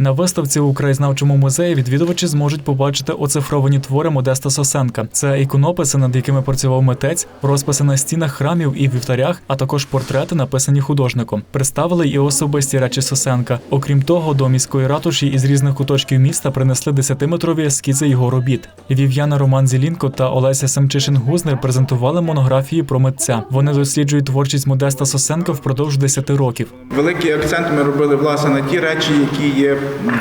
На виставці у краєзнавчому музеї відвідувачі зможуть побачити оцифровані твори Модеста Сосенка. Це іконописи, над якими працював митець, розписи на стінах храмів і вівтарях, а також портрети, написані художником. Представили і особисті речі Сосенка. Окрім того, до міської ратуші із різних куточків міста принесли 10-метрові ескізи його робіт. Вів'яна Роман Зілінко та Олеся Семчишин Гузнер презентували монографії про митця. Вони досліджують творчість Модеста Сосенка впродовж 10 років. Великий акцент ми робили власне на ті речі, які є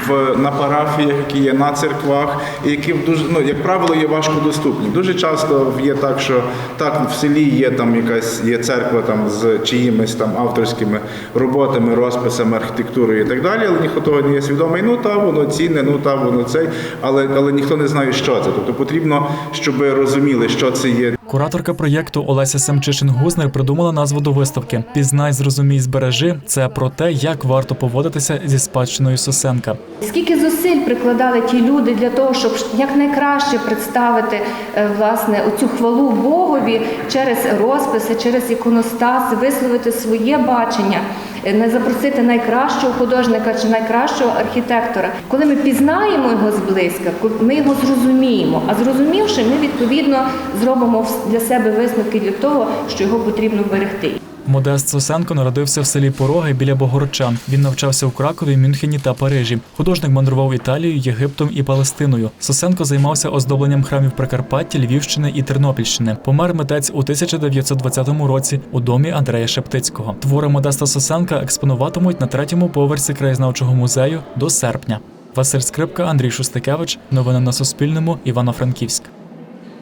в на парафіях, які є на церквах, і які дуже ну як правило є важко доступні. Дуже часто є так, що так в селі є там якась є церква там з чиїмись там авторськими роботами, розписами, архітектурою і так далі, але ніхто того не є свідомий. Ну та воно цінне, ну та воно цей, але але ніхто не знає, що це. Тобто потрібно, щоб розуміли, що це є. Кураторка проєкту Олеся Семчишин Гузнер придумала назву до виставки Пізнай, зрозумій, збережи. Це про те, як варто поводитися зі спадщиною Сосенка. Скільки зусиль прикладали ті люди для того, щоб якнайкраще представити е, власне оцю хвалу Богові через розписи, через іконостас, висловити своє бачення, е, не запросити найкращого художника чи найкращого архітектора. Коли ми пізнаємо його зблизька, ми його зрозуміємо. А зрозумівши, ми відповідно зробимо вс- для себе висновки для того, що його потрібно берегти. Модест Сосенко народився в селі Пороги біля Богородчан. Він навчався у Кракові, Мюнхені та Парижі. Художник мандрував Італією, Єгиптом і Палестиною. Сосенко займався оздобленням храмів Прикарпаття, Львівщини і Тернопільщини. Помер митець у 1920 році у домі Андрея Шептицького. Твори Модеста Сосенка експонуватимуть на третьому поверсі краєзнавчого музею до серпня. Василь Скрипка, Андрій Шустикевич. Новини на Суспільному. Івано-Франківськ.